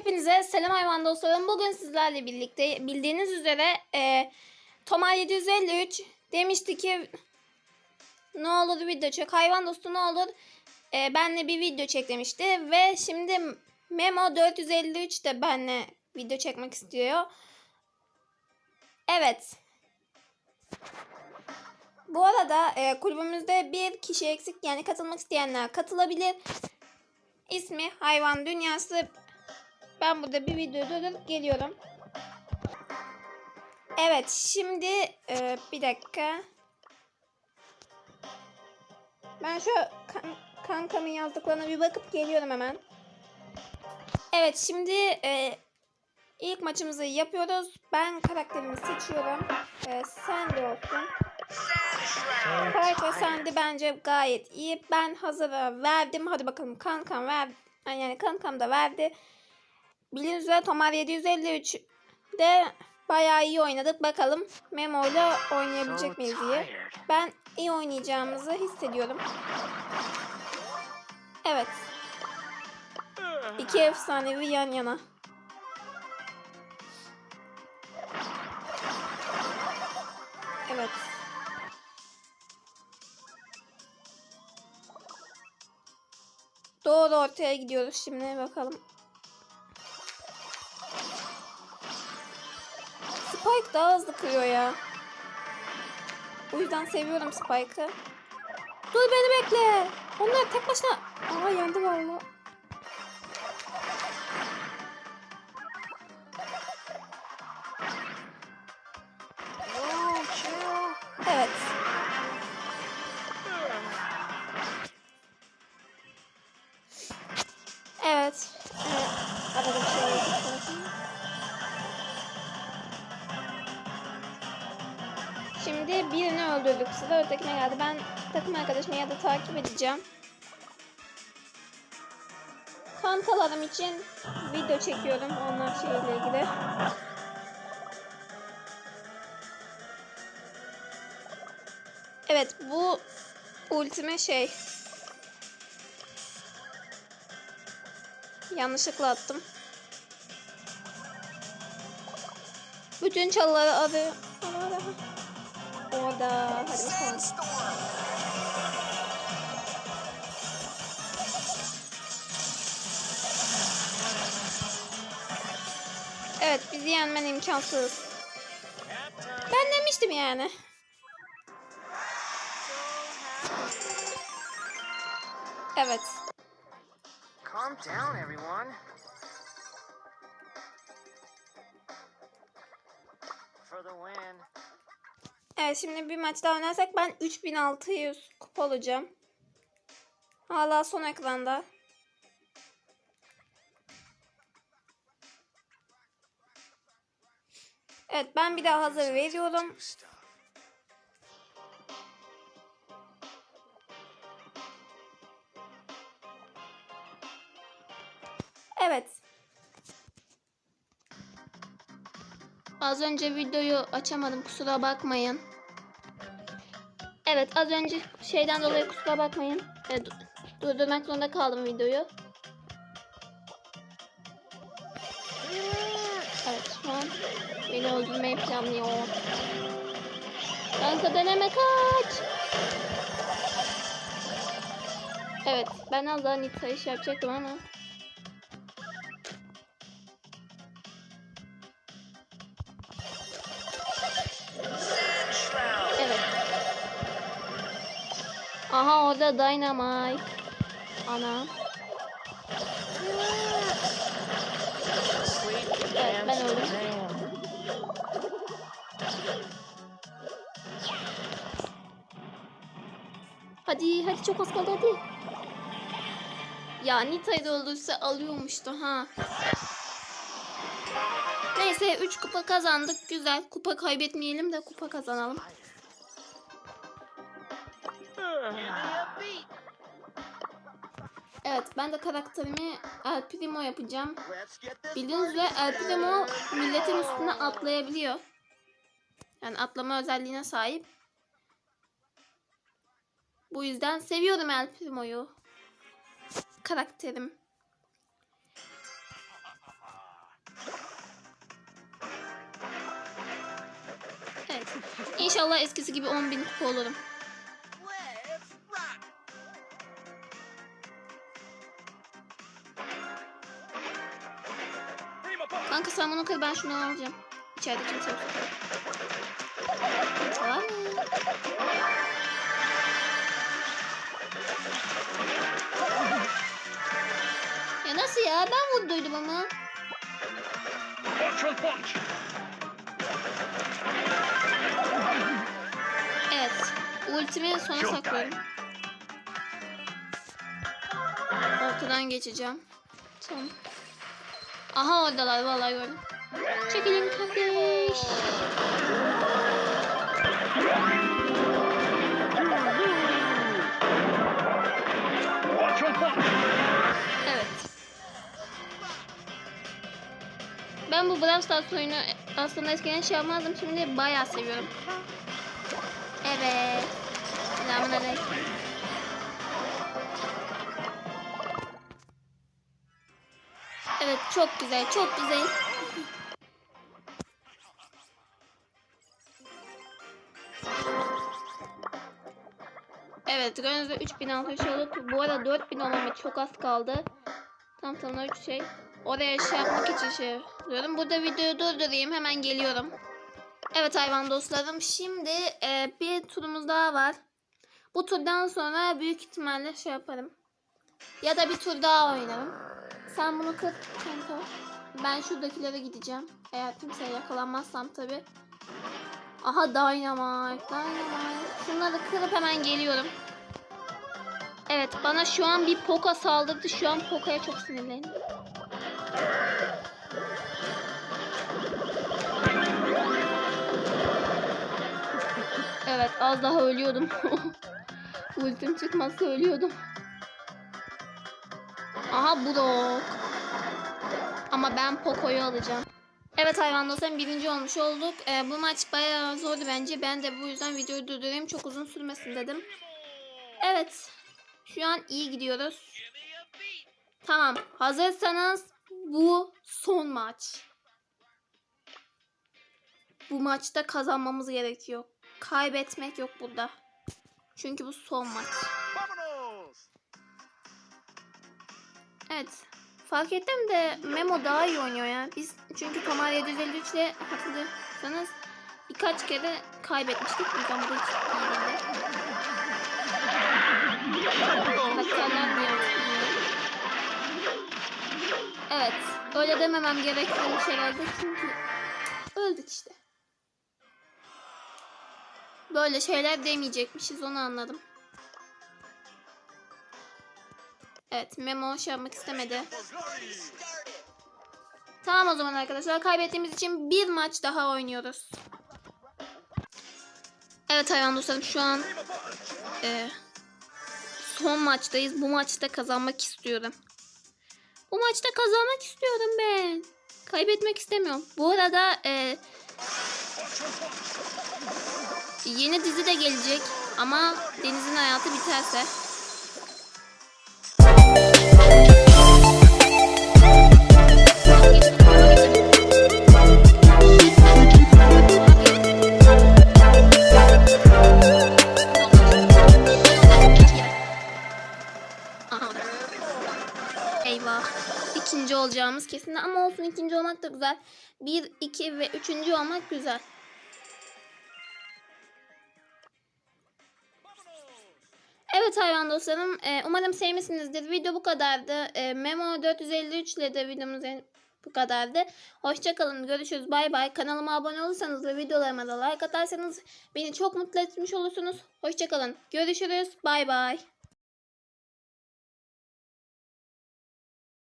Hepinize selam hayvan dostlarım. Bugün sizlerle birlikte bildiğiniz üzere e, Tomar 753 demişti ki ne olur video çek. Hayvan dostu ne olur e, benle bir video çek demişti. Ve şimdi Memo 453 de benle video çekmek istiyor. Evet. Bu arada e, kulübümüzde bir kişi eksik yani katılmak isteyenler katılabilir. İsmi Hayvan Dünyası. Ben burada bir video durdurup geliyorum. Evet şimdi e, bir dakika. Ben şu kan- kankamın yazdıklarına bir bakıp geliyorum hemen. Evet şimdi e, ilk maçımızı yapıyoruz. Ben karakterimi seçiyorum. E, sen de olsun. Karakter sende bence gayet iyi. Ben hazır verdim. Hadi bakalım kankam ver. Yani kankam da verdi. Bildiğiniz üzere Tomar 753 de bayağı iyi oynadık. Bakalım Memo ile oynayabilecek miyiz diye. Ben iyi oynayacağımızı hissediyorum. Evet. İki efsanevi yan yana. Evet. Doğru ortaya gidiyoruz şimdi bakalım. Spike daha hızlı kırıyor ya. O yüzden seviyorum Spike'ı. Dur beni bekle. Onlar tek başına... Aa yendi valla. Şimdi birini öldürdük. Sıra ötekine geldi. Ben takım arkadaşımı ya da takip edeceğim. Kankalarım için video çekiyorum onlar şeyle ilgili. Evet bu ultime şey. Yanlışlıkla attım. Bütün çalıları arıyor. Orada. Hadi bakalım. Evet bizi yenmen imkansız. Ben demiştim yani. Evet. Calm down, everyone. For the win. Evet şimdi bir maç daha oynarsak ben 3600 kupa olacağım. Hala son ekranda. Evet ben bir daha hazır veriyorum. Az önce videoyu açamadım kusura bakmayın. Evet az önce şeyden dolayı kusura bakmayın. E, du- durdurmak zorunda kaldım videoyu. Evet şu an beni öldürmeyi planlıyor. Kanka deneme kaç. Evet ben az daha Nita iş yapacaktım ama. Aha orada Dynamite. Ana. Evet ben öldüm. Hadi hadi çok az kaldı hadi. Ya Nita'yı da öldürse alıyormuştu ha. Neyse 3 kupa kazandık. Güzel. Kupa kaybetmeyelim de kupa kazanalım. Evet ben de karakterimi El Primo yapacağım. Bildiğiniz üzere El Primo milletin üstüne atlayabiliyor. Yani atlama özelliğine sahip. Bu yüzden seviyorum El Primo'yu. Karakterim. Evet. İnşallah eskisi gibi 10.000 kupa olurum. Kır ben şunu alacağım. İçeride kimse yok. Var mı? Ya nasıl ya? Ben vurduydum ama. Evet. Ultimi sona saklıyorum. Ortadan geçeceğim. Tamam. Aha oradalar vallahi gördüm. Çekilin kardeş. Evet. Ben bu Brawl Stars oyunu aslında eskiden şey yapmazdım. Şimdi bayağı seviyorum. Evet. Selamünaleyküm. Evet çok güzel çok güzel. Evet Gönüz'de 3600 olduk. Bu arada 4000 olmama çok az kaldı. Tam tamına 3 şey. Oraya şey yapmak için şey yapıyorum. Burada videoyu durdurayım. Hemen geliyorum. Evet hayvan dostlarım. Şimdi e, bir turumuz daha var. Bu turdan sonra büyük ihtimalle şey yaparım. Ya da bir tur daha oynarım. Sen bunu kır kanka. Ben şuradakilere gideceğim. Eğer kimseye yakalanmazsam tabi. Aha dynamite, dynamite. Şunları kırıp hemen geliyorum. Evet bana şu an bir Poka saldırdı. Şu an Poka'ya çok sinirlendim. Evet az daha ölüyordum. Ultim çıkmazsa ölüyordum. Aha Brock. Ama ben Poco'yu alacağım. Evet hayvan dostlarım birinci olmuş olduk. Ee, bu maç bayağı zordu bence. Ben de bu yüzden videoyu durdurayım. Çok uzun sürmesin dedim. Evet. Şu an iyi gidiyoruz. Tamam. Hazırsanız bu son maç. Bu maçta kazanmamız gerekiyor. Kaybetmek yok burada. Çünkü bu son maç. Evet. Fark ettim de Memo daha iyi oynuyor ya. Biz çünkü Kamar 753 ile hatırlıyorsanız birkaç kere kaybetmiştik. O yüzden bu hiç iyi değildi. Evet. Öyle dememem gerekiyormuş herhalde çünkü öldük işte. Böyle şeyler demeyecekmişiz onu anladım. Evet Memo şey yapmak istemedi. Tamam o zaman arkadaşlar kaybettiğimiz için bir maç daha oynuyoruz. Evet hayvan dostlarım şu an e, son maçtayız. Bu maçta kazanmak istiyorum. Bu maçta kazanmak istiyorum ben. Kaybetmek istemiyorum. Bu arada e, yeni dizi de gelecek ama Deniz'in hayatı biterse. İkinci olacağımız kesin ama olsun ikinci olmak da güzel. Bir, iki ve üçüncü olmak güzel. Evet hayvan dostlarım. e, umarım sevmişsinizdir. Video bu kadardı. E, Memo 453 ile de videomuz bu kadardı. Hoşçakalın. Görüşürüz. Bay bay. Kanalıma abone olursanız ve videolarıma da like atarsanız beni çok mutlu etmiş olursunuz. Hoşçakalın. Görüşürüz. Bay bay.